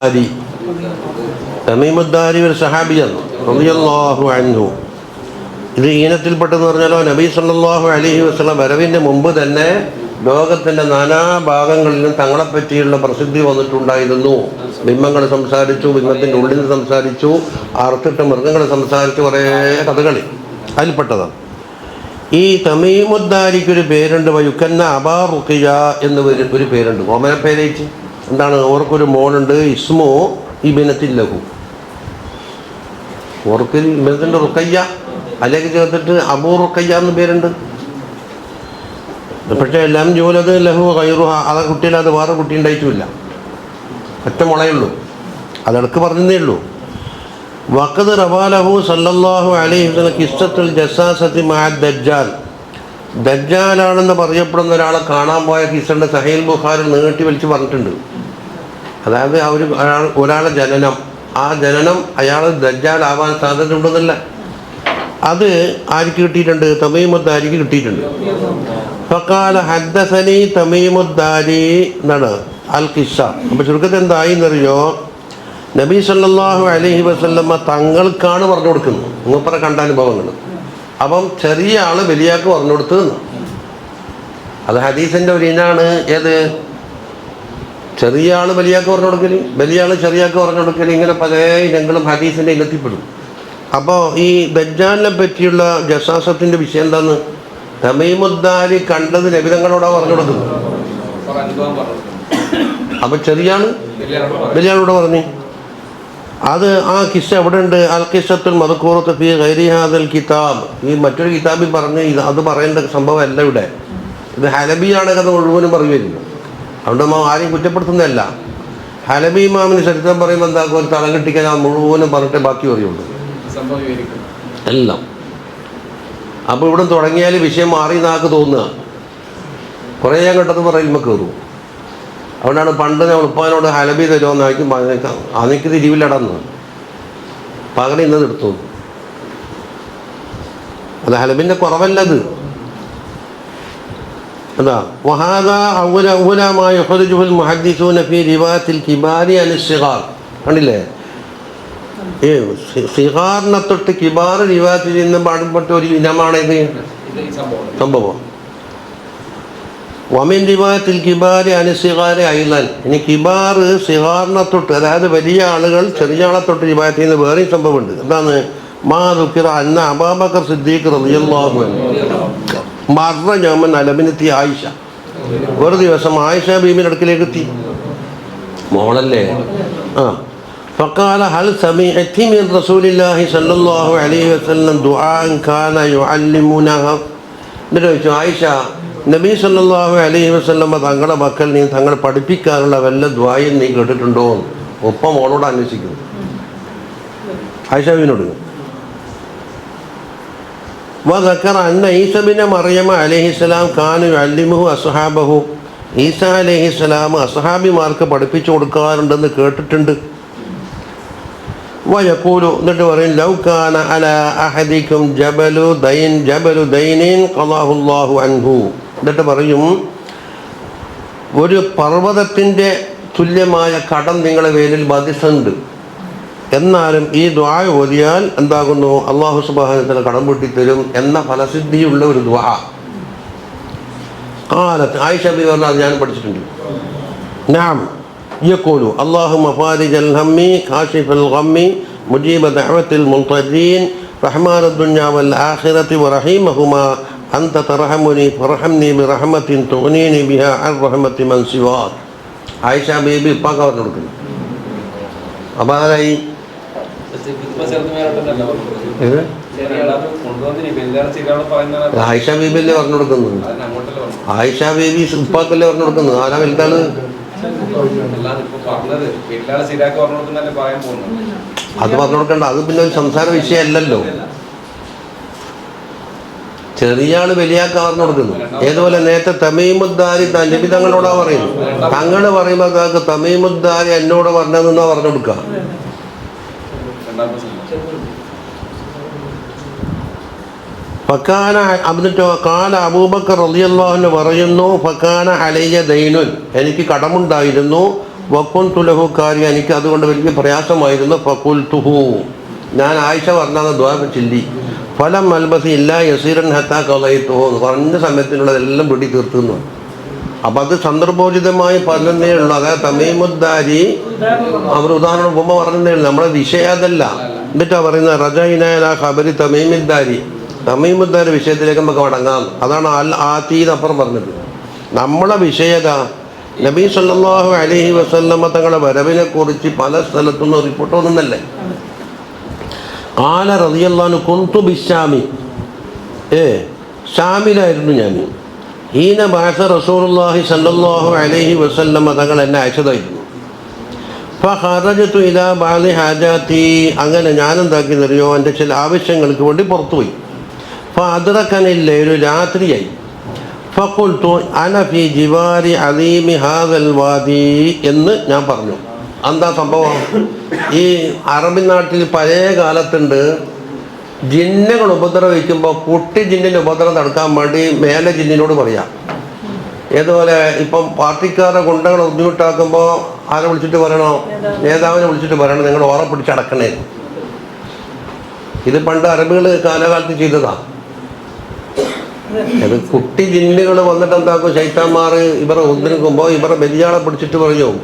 ദാരി തമീമുദ്ദാരി ഒരു സഹാബിയാണ് റബിയല്ലാഹു അൻഹു. ഇത് ഈനത്തിൽപ്പെട്ടെന്ന് പറഞ്ഞാലോ നബി സല്ലല്ലാഹു അലൈഹി വസല്ലം വരവിന്റെ മുമ്പ് തന്നെ ലോകത്തിന്റെ നാനാ ഭാഗങ്ങളിലും തങ്ങളെ പറ്റിയുള്ള പ്രസിദ്ധി വന്നിട്ടുണ്ടായിരുന്നു. ബിംബങ്ങൾ സംസാരിച്ചു ബിംബത്തിന്റെ ഉള്ളിൽ സംസാരിച്ചു അറുത്തിട്ട് മൃഗങ്ങൾ സംസാരിച്ചു കുറേ കഥകളി അതിൽപ്പെട്ടതാണ്. ഈ തമീമുദ്ദാരിക്കൊരു പേരുണ്ട് വയുക്കന്ന അബാ റുക്കിയ എന്ന് ഒരു പേരുണ്ട്. ഓമന പേരേറ്റ് എന്താണ് ഓർക്കൊരു മോനുണ്ട് ഇസ്മോ ഇബിനത്തിൽ ലഹു. ഓർക്ക് ഇബിനത്തിന്റെ റുക്കയ്യ അല്ലെങ്കിൽ ചേർത്തിട്ട് അബൂ റുക്കയ്യ എന്ന് പേരുണ്ട്. പക്ഷേ എല്ലാം ജോലത് ലഹു കൈറു അത് കുട്ടിയിൽ അത് വേറെ കുട്ടി ഉണ്ടായിട്ടുമില്ല. ഒറ്റ മുളയുള്ളൂ അതെടുക്ക് പറഞ്ഞതേ ഉള്ളൂ. വക്കത് റവാലഹു സല്ലല്ലാഹു അലൈഹി വസല്ലം കിസ്സത്തുൽ ജസാസത്തി മാ ദജ്ജാൽ. ദജ്ജാലാണെന്ന് പറയപ്പെടുന്ന ഒരാളെ കാണാൻ പോയ കിസ്സന്റെ സഹേൽ ബുഖാരിൽ നീട്ടി വലിച്ച് പറഞ്ഞിട്ടുണ്ട്. അതായത് ആ ഒരു ഒരാൾ ഒരാളെ ജനനം ആ ജനനം അയാൾ ദജ്ജാലാവാൻ സാധ്യത ഉണ്ടെന്നല്ല അത് ആർക്ക് കിട്ടിയിട്ടുണ്ട്? തമീമുദ്ദാരിക്ക് കിട്ടിയിട്ടുണ്ട്. എന്നാണ് അൽ കിഷ അപ്പോൾ ചുരുക്കത്തിൽ എന്തായി എന്നറിയോ? നബി സല്ലല്ലാഹു അലൈഹി വസല്ലമ്മ തങ്ങൾക്കാണ് പറഞ്ഞു കൊടുക്കുന്നത്. മൂപ്പറ കണ്ട അനുഭവങ്ങൾ. അപ്പം ചെറിയ ആൾ വലിയാക്ക് പറഞ്ഞു കൊടുത്തു അത് ഹദീസിന്റെ ഒരു ഇനാണ് ഏത്? ചെറിയ ആൾ വലിയാക്ക് പറഞ്ഞു കൊടുക്കൽ വലിയ ആൾ ചെറിയാക്ക് പറഞ്ഞു കൊടുക്കൽ ഇങ്ങനെ പല ഇനങ്ങളും ഹദീസിന്റെ ഇനത്തിപ്പെടും അപ്പോൾ ഈ ദജ്ജാലിനെ പറ്റിയുള്ള ജസാസത്തിന്റെ വിഷയം എന്താന്ന്? തമീമുദ്ദാരി കണ്ടത് നബിതങ്ങളോടാ പറഞ്ഞു കൊടുക്കുന്നത് അപ്പൊ ചെറിയാണ് വലിയ ആളോട് പറഞ്ഞു. അത് ആ കിസ്സ എവിടെ ഉണ്ട് അൽ കിസ്സത്തുൽ മതക്കൂറത്ത് ഫി ഗൈരിഹാദൽ കിതാബ്. ഈ മറ്റൊരു കിതാബിൽ പറഞ്ഞ് ഇത് അത് പറയേണ്ട സംഭവമല്ല ഇവിടെ. ഇത് ഹലബിയാണ് കഥ മുഴുവനും പറയുമായിരുന്നു അതുകൊണ്ട് നമ്മൾ ആരെയും കുറ്റപ്പെടുത്തുന്നതല്ല. ഹലബി ഇമാമിന് ചരിത്രം പറയുമ്പോൾ എന്താക്കും ഒരു തളം കെട്ടിക്കാൻ ആ മുഴുവനും പറഞ്ഞിട്ട് ബാക്കി പറയുള്ളൂ. എല്ലാം. അപ്പോൾ ഇവിടെ തുടങ്ങിയാൽ വിഷയം മാറി നാക്ക് തോന്നുക. കുറേ ഞാൻ കണ്ടത് പറയുമ്പോൾ കയറും. അതുകൊണ്ടാണ് പണ്ട് ഞാൻ ഉപ്പാനോട് ഹലബി തരുമെന്ന് ആയിരിക്കും പറഞ്ഞേക്കാം അതെനിക്ക് തിരിവില്ലടന്ന് പകരം ഇന്നത് എടുത്തു. അത് ഹലബിന്റെ കുറവല്ലത്. അതാ വഹാദ ഔല ഔലമായ യുഹ്റിജുൽ മുഹദ്ദിസൂന ഫി റിവാത്തിൽ കിബാരി അനിസ്സിഗാർ കണ്ടില്ലേ? ഈ സി- സിഗാറിനെ തൊട്ട് കിബാർ റിവാത്തിൽ നിന്ന് പാടുപെട്ട ഒരു ഇനമാണിത്. സംഭവം. വമിൻ റിവായത്തിൽ കിബാര് അനുസിഹാര് ഐലൻ ഇനി കിബാർ സിഹാറിനെ തൊട്ട് അതായത് വലിയ ആളുകൾ ചെറിയ ആളെ തൊട്ട് റിവായത്തിൽ നിന്ന് വേറെയും സംഭവമുണ്ട് എന്താണ് മാ ദുഃഖിറ അന്ന അബാബക്കർ സിദ്ദീഖ് റളിയല്ലാഹു അൻഹു മറ ഞാമൻ അലബിനെത്തി ആയിഷ ഒരു ദിവസം ആയിഷ ബീബിൻ്റെ അടുക്കിലേക്ക് എത്തി മോളല്ലേ ആ فقال هل سمعت من رسول الله صلى الله عليه وسلم دعاء كان يعلمونها എന്നിട്ട് ചോദിച്ചു ആയിഷ നബി സല്ലാഹു അലൈഹി വസ്ലമ്മ തങ്ങളുടെ മക്കൾ നീ തങ്ങൾ പഠിപ്പിക്കാനുള്ള വല്ല ദ്വായം നീ കേട്ടിട്ടുണ്ടോ? ഒപ്പം മോളോട് അന്വേഷിക്കുന്നു ആയിഷാബിനോട്. വക്കർ അന്ന ഈസബിനെ മറിയമ്മ അലഹിസ്സലാം ഖാനു അല്ലിമുഹു അസ്ഹാബഹു. ഈസ അലഹിസ്സലാം അസ്ഹാബിമാർക്ക് പഠിപ്പിച്ചു കൊടുക്കാറുണ്ടെന്ന് കേട്ടിട്ടുണ്ട്. വയക്കൂലു എന്നിട്ട് പറയും ലൗകാന അല അഹദിക്കും ജബലു ദൈൻ ജബലു ദൈനീൻ കലാഹുല്ലാഹു അൻഹു. എന്നിട്ട് പറയും ഒരു പർവതത്തിന്റെ തുല്യമായ കടം നിങ്ങളെ പേരിൽ ബാധ്യസ്ഥണ്ട് എന്നാലും ഈ ദ്വാ ഓതിയാൽ എന്താകുന്നു? അള്ളാഹു സുബാനത്തിന് കടം പൊട്ടിത്തരും എന്ന ഫലസിദ്ധിയുള്ള ഒരു ദ്വാ. കാലത്ത് ആയിഷ ബി പറഞ്ഞാൽ ഞാൻ പഠിച്ചിട്ടുണ്ട്. നാം യക്കോലു അള്ളാഹു മഫാരിജൽ ഹമ്മി കാഷിഫൽ ഹമ്മി മുജീബ ദഅവത്തിൽ മുൽത്തരീൻ റഹ്മാൻ ദുഞ്ഞാവൽ ആഖിറത്തി വറഹീമഹുമാ അന്ത തറഹമുനി ഫറഹംനി ബി റഹമത്തിൻ തോനീനി ബിഹ അൻ റഹമത്തി മൻ സിവാദ് ആയിഷ ബേബി ഉപ്പാക്ക പറഞ്ഞു കൊടുക്കുന്നു അപ്പോൾ അതായി ആയിഷ ബേബിയല്ലേ പറഞ്ഞു കൊടുക്കുന്നത് ആയിഷ ബേബി ഉപ്പാക്കല്ലേ പറഞ്ഞു കൊടുക്കുന്നത് ആരാ വലുതാണ്? അത് പറഞ്ഞു കൊടുക്കണ്ട. അത് പിന്നെ ഒരു സംസാര വിഷയമല്ലല്ലോ. ചെറിയ ആൾ വലിയാക്കാൻ പറഞ്ഞു കൊടുക്കുന്നു. ഏതുപോലെ നേരത്തെ തമീമുദ്ദാരി നബി തങ്ങളോടാ പറയുന്നു. തങ്ങൾ പറയുമ്പോൾ താങ്കൾക്ക് തമീമുദ്ദാരി എന്നോട് പറഞ്ഞതെന്നാ പറഞ്ഞു കൊടുക്കുക ഫക്കാന എന്നിട്ടോ കാല അബൂബക്കർ റളിയല്ലാഹുവിന് പറയുന്നു ഫക്കാന അലയ്യ ദൈനുൻ. എനിക്ക് കടമുണ്ടായിരുന്നു. വക്കുൻ തുലഹു കാരി എനിക്ക് അതുകൊണ്ട് വലിയ പ്രയാസമായിരുന്നു. ഫക്കുൽ തുഹു ഞാൻ ആയിഷ പറഞ്ഞാൽ ദ്വാ ചില്ലി. ഫലം അൽബസി ഇല്ല യസീരൻ ഹത്താ കലയിത്തുഹു പറഞ്ഞ സമയത്തിനുള്ളതെല്ലാം പിടി തീർത്തുന്നു. അപ്പം അത് സന്ദർഭോചിതമായി പറഞ്ഞതേ ഉള്ളൂ. അതായത് തമീമുദ്ദാരി അവർ ഉദാഹരണം ഉപമ പറഞ്ഞതേ ഉള്ളൂ. നമ്മുടെ വിഷയം അതല്ല. എന്നിട്ടാ പറയുന്നത് റജൈനായ ഖബരി തമീമുദ്ദാരി. തമീമുദ്ദാരി വിഷയത്തിലേക്ക് നമുക്ക് മടങ്ങാം. അതാണ് അൽ അപ്പുറം പറഞ്ഞത്. നമ്മളെ വിഷയത നബീ സല്ലല്ലാഹു അലൈഹി വസല്ലമ തങ്ങളുടെ വരവിനെ കുറിച്ച് പല സ്ഥലത്തുനിന്ന് റിപ്പോർട്ട് വന്നല്ലേ കാല റളിയല്ലാഹു കുന്തു ബിശാമി ഏ ഷാമിലായിരുന്നു ഞാൻ ഹീന ബാസ റസൂലുള്ളാഹി സല്ലല്ലാഹു അലൈഹി വസല്ലം തങ്ങൾ എന്നെ അയച്ചതായിരുന്നു. ഫഖറജത്തു ഇലാ ബാലി ഹാജാത്തി. അങ്ങനെ ഞാൻ നിറയോ എന്റെ ചില ആവശ്യങ്ങൾക്ക് വേണ്ടി പുറത്തുപോയി. ഫഅദ്റക്കനില്ല ഒരു രാത്രിയായി. അന അനഫി ജിവാരി അലീമി ഹാദൽ വാദി എന്ന് ഞാൻ പറഞ്ഞു. എന്താ സംഭവം? ഈ അറബി നാട്ടിൽ പഴയ കാലത്തുണ്ട് ജിന്നുകൾ ഉപദ്രവിക്കുമ്പോൾ കുട്ടി ജിന്നിന് ഉപദ്രവം തടുക്കാൻ വേണ്ടി മേലെ ജിന്നിനോട് പറയാം. ഏതുപോലെ ഇപ്പം പാർട്ടിക്കാരുടെ ഗുണ്ടകൾ ബുദ്ധിമുട്ടാക്കുമ്പോൾ ആരെ വിളിച്ചിട്ട് പറയണോ? നേതാവിനെ വിളിച്ചിട്ട് പറയണം? നിങ്ങൾ ഓറെ പിടിച്ചടക്കണേ ഇത് പണ്ട് അറബികൾ കാലകാലത്ത് ചെയ്തതാ. അത് കുട്ടി ജിന്നുകൾ വന്നിട്ട് എന്താക്കും? ശൈത്താന്മാർ ഇവരെ ഉദ്ധരിക്കുമ്പോൾ ഇവരെ ബലിയാളെ പിടിച്ചിട്ട് പറയും?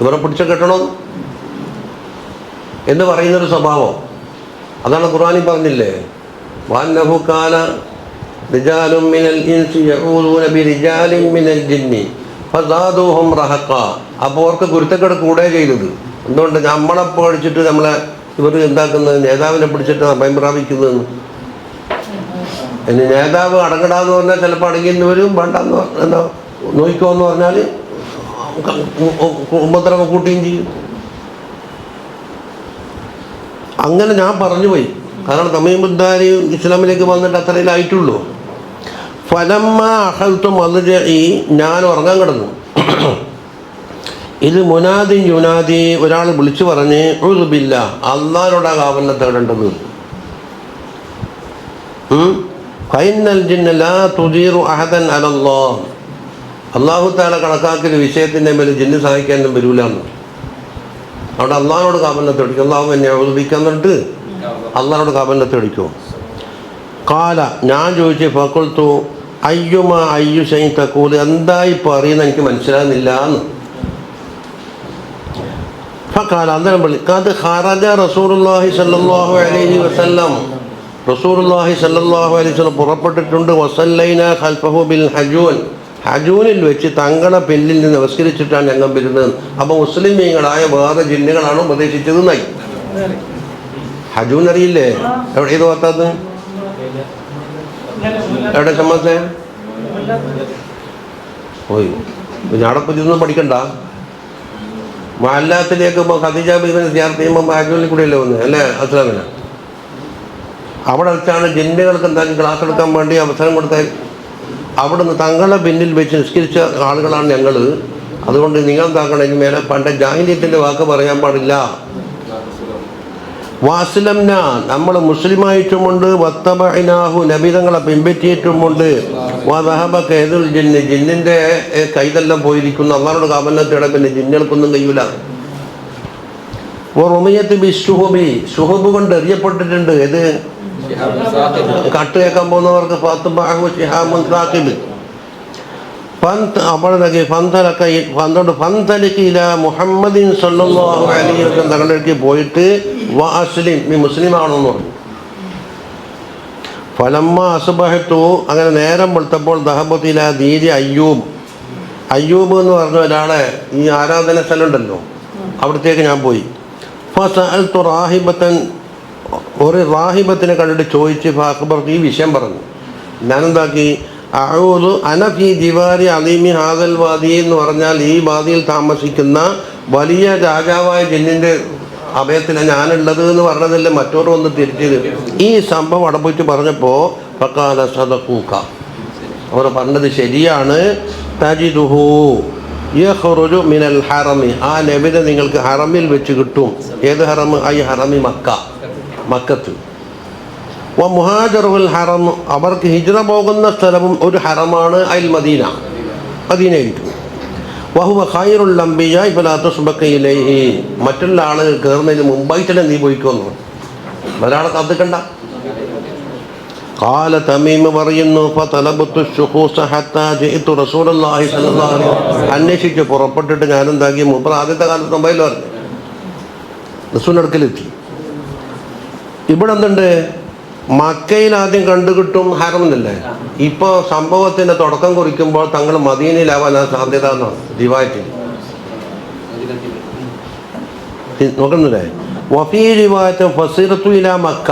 ഇവരെ പിടിച്ച കെട്ടണം? എന്ന് പറയുന്നൊരു സ്വഭാവം. അതാണ് ഖുറാനി പറഞ്ഞില്ലേ? വാന്നഹു കാല റിജാലും മിനൽ മിനൽ ജിന്നി അപ്പോൾ അവർക്ക് കുരുത്തക്കേട് കൂടെ ചെയ്തത്. എന്തുകൊണ്ട്? നമ്മളെ പഠിച്ചിട്ട് നമ്മളെ ഇവർ എന്താക്കുന്നത്? നേതാവിനെ പിടിച്ചിട്ട് ഭയം പ്രാപിക്കുന്നതെന്ന് ഇനി നേതാവ് അടങ്ങടാന്ന് പറഞ്ഞാൽ ചിലപ്പോൾ അടങ്ങിയെന്ന് വരും വേണ്ടെന്ന് പറഞ്ഞ- നോയിക്കോ എന്ന് പറഞ്ഞാൽ ഉപദ്രവം കൂട്ടുകയും ചെയ്യും. അങ്ങനെ ഞാൻ പറഞ്ഞു പോയി. കാരണം തമീമുദ്ദാരി ഇസ്ലാമിലേക്ക് വന്നിട്ട് അത്രയിലായിട്ടുള്ളൂ ഫലമ്മ അഹൽത്തു ഈ ഞാൻ ഉറങ്ങാൻ കിടന്നു. ഇത് മുനാദി യുനാദി ഒരാൾ വിളിച്ചു പറഞ്ഞ് ഉറുബില്ല അള്ളാനോടാ കാവലിനെ തേടേണ്ടത്. ഫൈനൽ ജിന്ന ലാ തുദീറു അഹദൻ അലല്ലാ അള്ളാഹു താല കണക്കാക്കിയ വിഷയത്തിന്റെ മേലെ ജിന്ന് സഹായിക്കാനും വരൂലെന്ന് അവിടെ അള്ളാഹിനോട് കാബലിനെ അടിക്കും. അള്ളാഹു എന്നെ അവതരിപ്പിക്കുന്നുണ്ട് അള്ളാഹിനോട് കാബലിനെ അടിക്കും. കാല ഞാൻ ചോദിച്ചു ഫക്കുൾത്തു അയ്യുമ അയ്യു ഷൈ എന്താ എന്തായി അറിയുന്ന എനിക്ക് മനസ്സിലാകുന്നില്ല എന്ന്. ഫക്കാല അന്നേരം പള്ളി അത് ഖറജ റസൂലുള്ളാഹി സല്ലാഹു അലൈഹി വസല്ലം. റസൂലുള്ളാഹി സല്ലാഹു അലൈഹി വസ്ലം പുറപ്പെട്ടിട്ടുണ്ട്. വസല്ലൈന ഖൽഫഹു ബിൽ ഹജൂൻ. ഹജൂനിൽ വെച്ച് തങ്കണ പെല്ലിൽ നിന്ന് നമസ്കരിച്ചിട്ടാണ് ഞങ്ങൾ വരുന്നത്. അപ്പോൾ മുസ്ലിമീങ്ങളായ വേറെ ജിന്നുകളാണ് ഉപദേശിച്ചത് എന്നായി. ഹജൂൻ അറിയില്ലേ? എവിടെ ഏത് ഭാഗത്തത് എവിടെ സമ്മതേ പോയി പിന്നെ അവിടെ ഇതൊന്നും പഠിക്കണ്ട. മല്ലാത്തിലേക്ക് ഇപ്പോൾ ഖദീജ ബീബിനെ ധ്യാനം ചെയ്യുമ്പോൾ ഹജൂനിൽ കൂടെയല്ലേ വന്നത് അല്ലേ? അസ്ലാമിന്? അവിടെ വെച്ചാണ് ജിന്നുകൾക്ക് എന്തായാലും ക്ലാസ് എടുക്കാൻ വേണ്ടി അവസരം കൊടുത്ത അവിടുന്ന് തങ്ങളെ പിന്നിൽ വെച്ച് നിസ്കരിച്ച ആളുകളാണ് ഞങ്ങൾ അതുകൊണ്ട് നിങ്ങൾ എന്താക്കണമെങ്കിൽ മേലെ പണ്ട് ജാഹിലിയത്തിന്റെ വാക്ക് പറയാൻ പാടില്ല. വാസ്ലംന നമ്മൾ മുസ്ലിമായിട്ടുമുണ്ട്. വത്തബിനാഹു നബിതങ്ങളെ പിൻപറ്റിയിട്ടുമുണ്ട്. ജിന്ന് ജിന്നിന്റെ കൈതെല്ലാം പോയിരിക്കുന്നു. അള്ളാഹോട് കാമന്നത്തിടെ പിന്നെ ജിന്നുകൾക്കൊന്നും കഴിയൂല. റുമിയത്ത് ബി കൊണ്ട് എറിയപ്പെട്ടിട്ടുണ്ട്. ഇത് കട്ട് കേൾക്കാൻ പോകുന്നവർക്ക് അടുത്ത് പോയിട്ട് വ മുസ്ലിം പറഞ്ഞു. ഫലമ്മ അസുബഹത്തു അങ്ങനെ നേരം വെളുത്തപ്പോൾ ദഹബത്തില ദീരി അയ്യൂബ്. അയ്യൂബ് എന്ന് പറഞ്ഞ ഒരാളെ ഈ ആരാധന സ്ഥലം ഉണ്ടല്ലോ. അവിടത്തേക്ക് ഞാൻ പോയി. ഫസഅൽത്തു റാഹിബത്തൻ ഒരു റാഹിബത്തിനെ കണ്ടിട്ട് ചോദിച്ച് ഫാഖബർക്ക് ഈ വിഷയം പറഞ്ഞു. ഞാനെന്താക്കി? അഴൂതു അനഫി ദിവാരി അലീമി ഹാദൽ വാദി എന്ന് പറഞ്ഞാൽ ഈ വാദിയിൽ താമസിക്കുന്ന വലിയ രാജാവായ ജിന്നിന്റെ അഭയത്തിലാണ് ഞാനുള്ളത് എന്ന് പറഞ്ഞതല്ലേ മറ്റോർ വന്ന് തിരിച്ചത് ഈ സംഭവം അടപ്പിച്ച് പറഞ്ഞപ്പോൾ പക്കാല സദക്കൂക്ക അവർ പറഞ്ഞത് ശരിയാണ്. തജിദുഹു. യഖ്റുജു മിനൽ ഹറമി. ആ നബിനെ നിങ്ങൾക്ക് ഹറമിൽ വെച്ച് കിട്ടും. ഏത് ഹറം ഐ ഹറമി മക്ക. മക്കത്ത്. വ മുഹാജറുൽ ഹറം. അവർക്ക് ഹിജ്റ പോകുന്ന സ്ഥലവും ഒരു ഹറമാണ് അൽ മദീന. മദീനയായിരിക്കും. വഹുവ ഖൈറുൽ അംബിയ സുബക്കയിലെ ഈ മറ്റുള്ള ആളുകൾ കയറുന്നതിന് മുമ്പായി തന്നെ നീ പോയിക്കോന്നു ഒരാളെ കാത്തിക്കണ്ട الله عليه وسلم അന്വേഷിച്ച് പുറപ്പെട്ടിട്ട് ഞാൻ എന്താക്കി മൂപ്പർ ആദ്യത്തെ കാലത്ത് മൊബൈൽ പറഞ്ഞു റസൂലിൻ്റെ അടുക്കലെത്തി ഇവിടെ എന്തുണ്ട് മക്കയിൽ ആദ്യം കണ്ടുകിട്ടും ഹറമെന്നല്ലേ ഇപ്പോൾ സംഭവത്തിന്റെ തുടക്കം കുറിക്കുമ്പോൾ തങ്ങൾ മദീനയിലാവാൻ സാധ്യത എന്നാണ് ദിവായത്തിൽ നോക്കുന്നില്ലേ വഫീ റിവായത്ത് ഫസീറത്തു ഇല മക്ക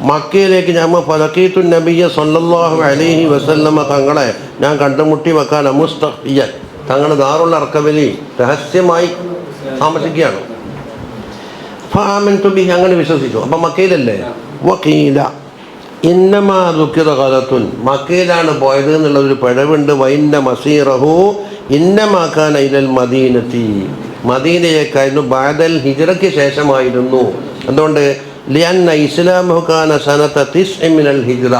മക്കയിലേക്ക് ഞമ്മ ഫലക്കീത്തു നബിയ സൊല്ലാഹു അലൈഹി വസല്ലമ്മ തങ്ങളെ ഞാൻ കണ്ടുമുട്ടി വെക്കാൻ അമുസ്തഫിയൻ തങ്ങൾ ദാറുള്ള അർക്കവലി രഹസ്യമായി താമസിക്കുകയാണ്. ഫാമൻ അങ്ങനെ വിശ്വസിച്ചു. അപ്പം മക്കയിലല്ലേ? വക്കീല. ഇന്നമാ ദുഃഖിത കലത്തുൻ മക്കയിലാണ് പോയത് എന്നുള്ളൊരു പിഴവുണ്ട്. വൈന്ന മസീറഹു ഇന്നമാക്കാൻ ഇലൽ മദീനത്തി. മദീനയേക്കായിരുന്നു ബാദൽ ഹിജറയ്ക്ക് ശേഷമായിരുന്നു. എന്തുകൊണ്ട്? ലിയന്ന ഇസ്ലാമുഖാന സനത്ത തിസ് മിനൽ ഹിജ്റ.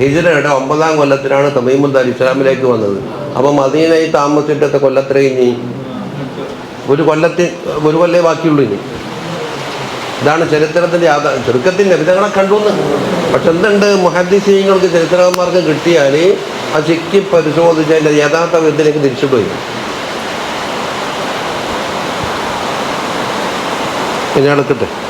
ഹിജ്റയുടെ ഒമ്പതാം കൊല്ലത്തിലാണ് തമീമുദ്ദാൽ ഇസ്ലാമിലേക്ക് വന്നത്. അപ്പം മദീനയിൽ താമസിച്ചിട്ടത്തെ കൊല്ലത്ര ഇനി? ഒരു കൊല്ലത്തിൽ ഒരു കൊല്ലേ ബാക്കിയുള്ളൂ ഇനി. ഇതാണ് ചരിത്രത്തിന്റെ യാഥാ ചുരുക്കത്തിന്റെ വിധങ്ങളെ കണ്ടു എന്ന് പക്ഷെ എന്തുണ്ട്? മുഹദ്ദീസീങ്ങൾക്ക് ചരിത്രകാരന്മാർക്ക് കിട്ടിയാൽ ആ ചിക്കി പരിശോധിച്ച് അതിന്റെ യഥാർത്ഥ വിധത്തിലേക്ക് തിരിച്ചുപോയി. ഞാൻ എടുക്കട്ടെ